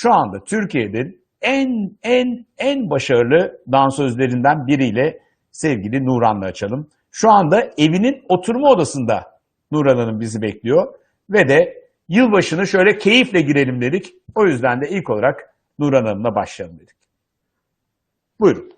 şu anda Türkiye'nin en en en başarılı dansözlerinden biriyle sevgili Nuran'la açalım. Şu anda evinin oturma odasında Nuran Hanım bizi bekliyor ve de yılbaşını şöyle keyifle girelim dedik. O yüzden de ilk olarak Nuran Hanım'la başlayalım dedik. Buyurun.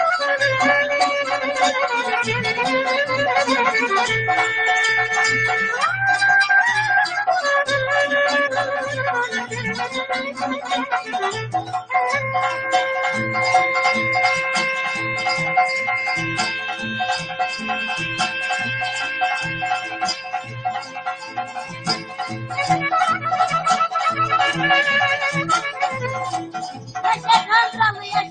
Let's.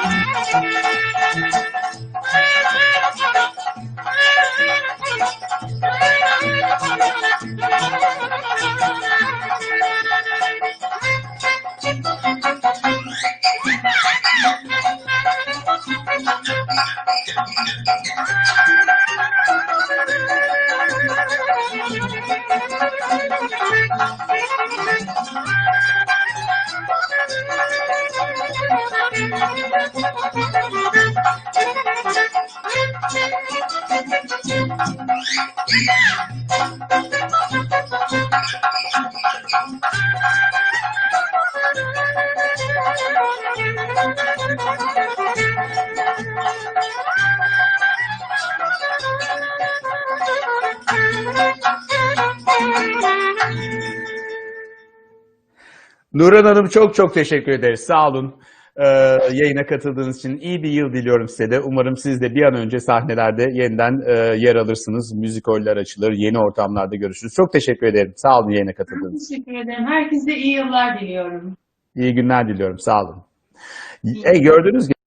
Thank you. Nuran Hanım çok çok teşekkür ederiz. Sağ olun. Ee, yayına katıldığınız için iyi bir yıl diliyorum size de. Umarım siz de bir an önce sahnelerde yeniden e, yer alırsınız. Müzikoller açılır, yeni ortamlarda görüşürüz. Çok teşekkür ederim. Sağ olun yayına katıldığınız için. Teşekkür ederim. Herkese iyi yıllar diliyorum. İyi günler diliyorum. Sağ olun. E, gördüğünüz gibi